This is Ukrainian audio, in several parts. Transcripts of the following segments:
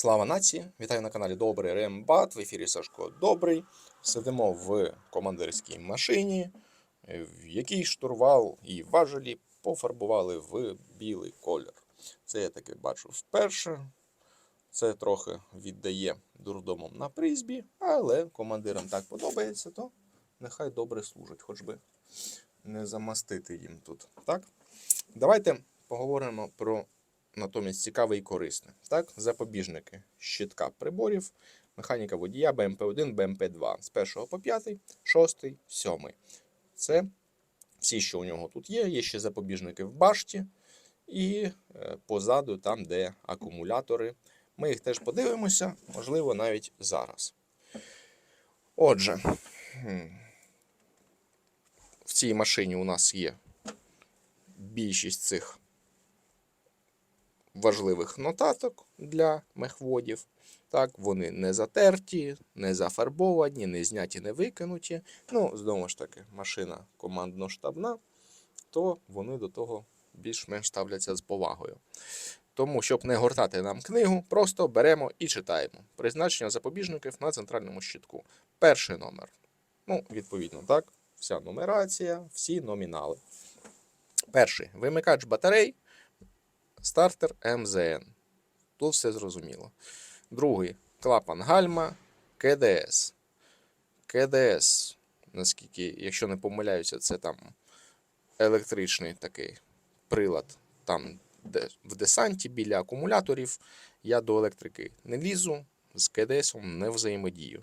Слава нації! Вітаю на каналі Добрий Рембат. В ефірі Сашко Добрий. Сидимо в командирській машині, в якій штурвал і важелі пофарбували в білий колір. Це я таки бачу вперше. Це трохи віддає дурдомом на призбі, але командирам так подобається, то нехай добре служать, хоч би не замастити їм тут. Так? Давайте поговоримо про натомість цікаве і корисне. Так, запобіжники щитка приборів, механіка водія БМП-1, БМП-2 з 1 по 5, 6, 7. Це всі, що у нього тут є. Є ще запобіжники в башті і е, позаду, там, де акумулятори. Ми їх теж подивимося, можливо, навіть зараз. Отже, в цій машині у нас є більшість цих важливих нотаток для мехводів. Так, вони не затерті, не зафарбовані, не зняті, не викинуті. Ну, знову ж таки, машина командно-штабна, то вони до того більш-менш ставляться з повагою. Тому, щоб не гортати нам книгу, просто беремо і читаємо. Призначення запобіжників на центральному щитку. Перший номер. Ну, відповідно, так. Вся нумерація, всі номінали. Перший вимикач батарей, стартер МЗН. Тут все зрозуміло. Другий клапан гальма КДС. КДС, наскільки, якщо не помиляюся, це там електричний такий прилад, там де в десанті біля акумуляторів. Я до електрики не лізу, з КДСом не взаємодію.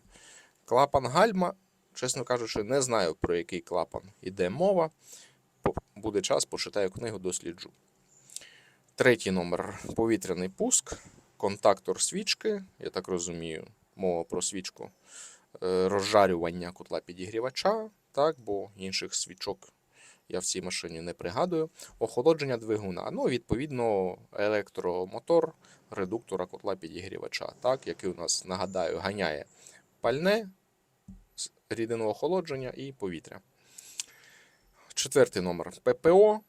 Клапан гальма, чесно кажучи, не знаю про який клапан іде мова. Буде час, почитаю книгу, досліджу. Третій номер повітряний пуск, контактор свічки. Я так розумію, мова про свічку е, розжарювання котла підігрівача, так, бо інших свічок я в цій машині не пригадую. Охолодження двигуна. Ну, відповідно, електромотор редуктора котла підігрівача, так, який у нас, нагадаю, ганяє пальне, рідину охолодження і повітря. Четвертий номер ППО.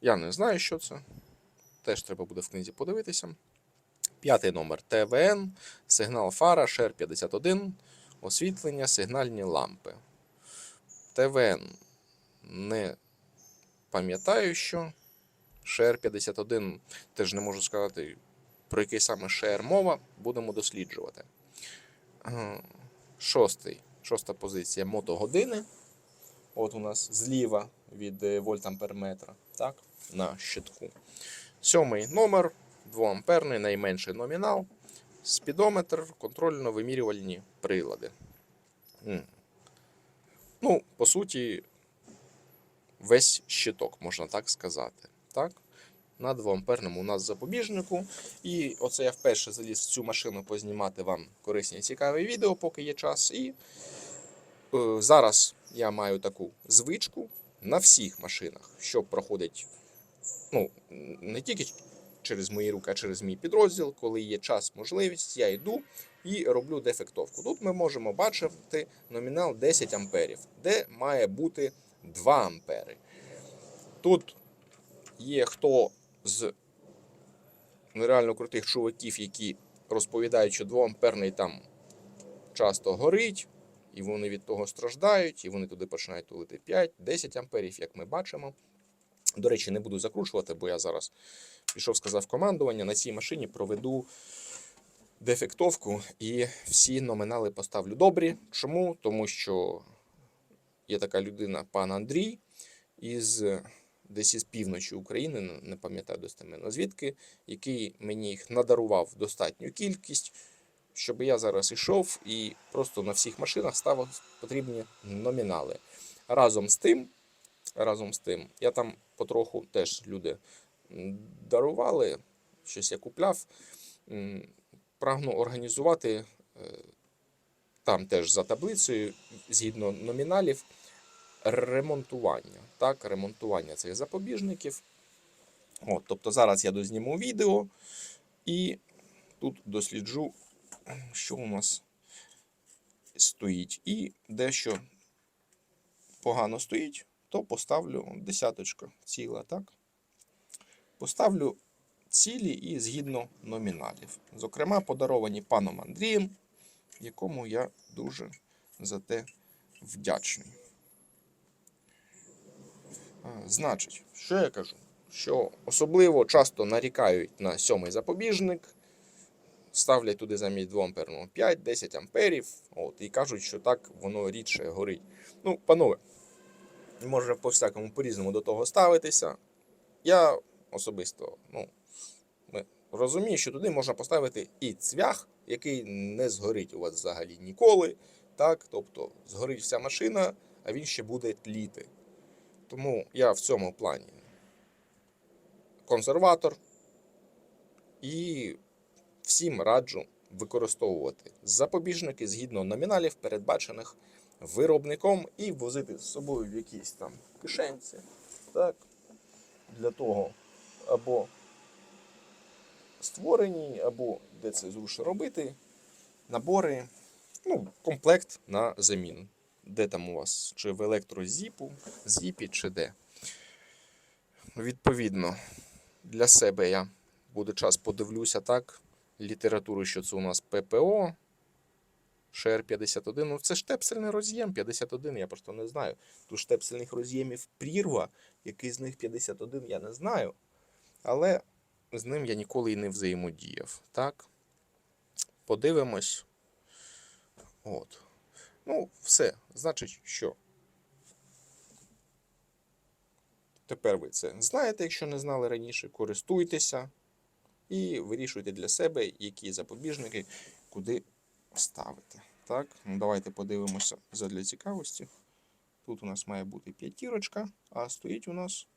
Я не знаю, що це. Теж треба буде в книзі подивитися. П'ятий номер ТВН, сигнал фара, шер 51, освітлення, сигнальні лампи. ТВН не пам'ятаю, що. Шер 51 теж не можу сказати, про який саме шер мова. Будемо досліджувати. Е, Шостий. Шоста позиція мотогодини. От у нас зліва від е, вольтамперметра, так, на щитку. Сьомий номер, 2 амперний, найменший номінал, спідометр, контрольно-вимірювальні прилади. Ну, по суті, весь щиток, можна так сказати. Так? На 2 амперному у нас запобіжнику. І оце я вперше заліз в цю машину познімати вам корисні і цікаві відео, поки є час. І е, зараз я маю таку звичку на всіх машинах, що проходить ну, не тільки через мої руки, а через мій підрозділ, коли є час, можливість, я йду і роблю дефектовку. Тут ми можемо бачити номінал 10 амперів, де має бути 2 ампери. Тут є хто з нереально крутих чуваків, які розповідають, що 2 амперний там часто горить, і вони від того страждають, і вони туди починають тулити 5-10 амперів, як ми бачимо. До речі, не буду закручувати, бо я зараз пішов, сказав командування. На цій машині проведу дефектовку і всі номінали поставлю добрі. Чому? Тому що є така людина, пан Андрій, із десь із півночі України, не- не пам'ятаю достеменно звідки, який мені їх надарував достатню кількість, щоб я зараз ішов і просто на всіх машинах ставив потрібні номінали. Разом з тим, разом з тим, я там потроху теж люди дарували, щось я купляв. Прагну організувати е, там теж за таблицею, згідно номіналів, ремонтування. Так, ремонтування цих запобіжників. От, тобто зараз я дозніму відео і тут досліджу, що у нас стоїть. І дещо погано стоїть, то поставлю десяточка ціла, так? Поставлю цілі і згідно номіналів. Зокрема, подаровані паном Андрієм, якому я дуже за те вдячний. Значить, що я кажу? Що особливо часто нарікають на сьомий запобіжник, ставлять туди замість 2 амперного 5-10 амперів, от, і кажуть, що так воно рідше горить. Ну, панове, може по всякому по-різному до того ставитися. Я особисто ну, розумію, що туди можна поставити і цвях, який не згорить у вас взагалі ніколи. Так? Тобто згорить вся машина, а він ще буде тліти. Тому я в цьому плані консерватор і всім раджу використовувати запобіжники згідно номіналів, передбачених виробником, і возити з собою в якісь там кишенці. Так, для того або створені, або де це зручно робити, набори, ну, комплект на заміну. Де там у вас? Чи в електрозіпу, зіпі, чи де. Відповідно, для себе я буде час подивлюся так. Літературу, що це у нас ППО, шр 51. Ну, це штепсельний роз'єм 51, я просто не знаю. Тут штепсельних роз'ємів прірва, який з них 51, я не знаю. Але з ним я ніколи і не взаємодіяв. Так? Подивимось. От. Ну, все. Значить, що? Тепер ви це знаєте, якщо не знали раніше, користуйтеся і вирішуйте для себе, які запобіжники куди ставити. Так, ну давайте подивимося задля цікавості. Тут у нас має бути п'ятірочка, а стоїть у нас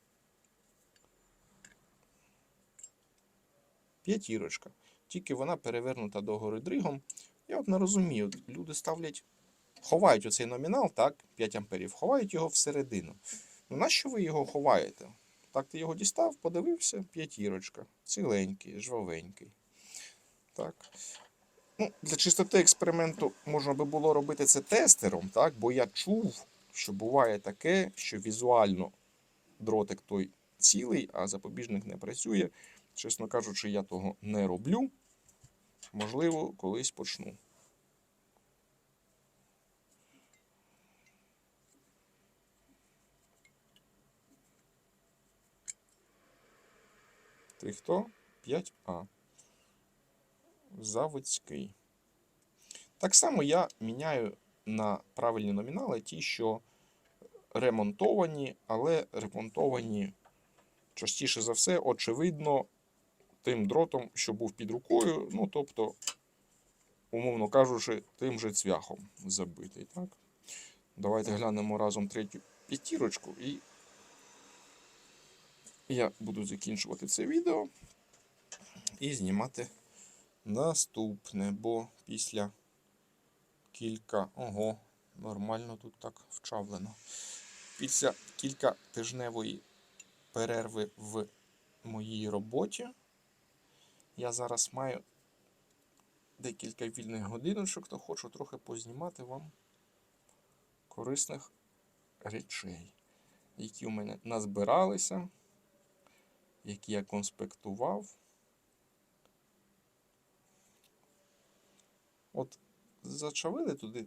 п'ятірочка. Тільки вона перевернута догори дригом. Я от не розумію, люди ставлять, ховають оцей номінал, так, 5 амперів, ховають його всередину. Ну нащо ви його ховаєте? Так, ти його дістав, подивився, п'ятірочка, ціленький, жвавенький. Так. Ну, для чистоти експерименту можна би було робити це тестером, так? бо я чув, що буває таке, що візуально дротик той цілий, а запобіжник не працює. Чесно кажучи, я того не роблю. Можливо, колись почну. Ти хто? 5А. Заводський. Так само я міняю на правильні номінали ті, що ремонтовані, але ремонтовані частіше за все, очевидно, тим дротом, що був під рукою. Ну, тобто, умовно кажучи, тим же цвяхом забитий. Так? Давайте глянемо разом третю п'ятірочку і я буду закінчувати це відео і знімати наступне, бо після кілька. Ого, нормально тут так вчавлено. Після кілька тижневої перерви в моїй роботі. Я зараз маю декілька вільних годиночок, то хочу трохи познімати вам корисних речей, які у мене назбиралися, які я конспектував. От зачавили туди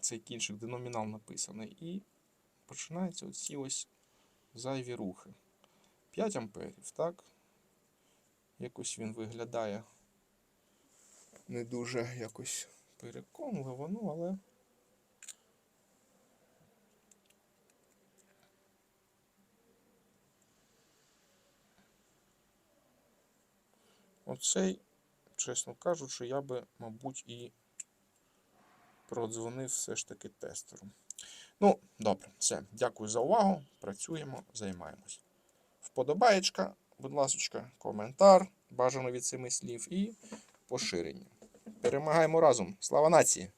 цей кінчик, де номінал написаний, і починаються оці ось зайві рухи. 5 амперів, так? Якось він виглядає не дуже якось переконливо, ну але. Оцей, чесно кажучи, я би, мабуть, і продзвонив все ж таки тестеру. Ну, добре, все. Дякую за увагу. Працюємо, займаємось. Вподобаєчка, будь ласка, коментар, бажано від семи слів і поширення. Перемагаємо разом. Слава нації!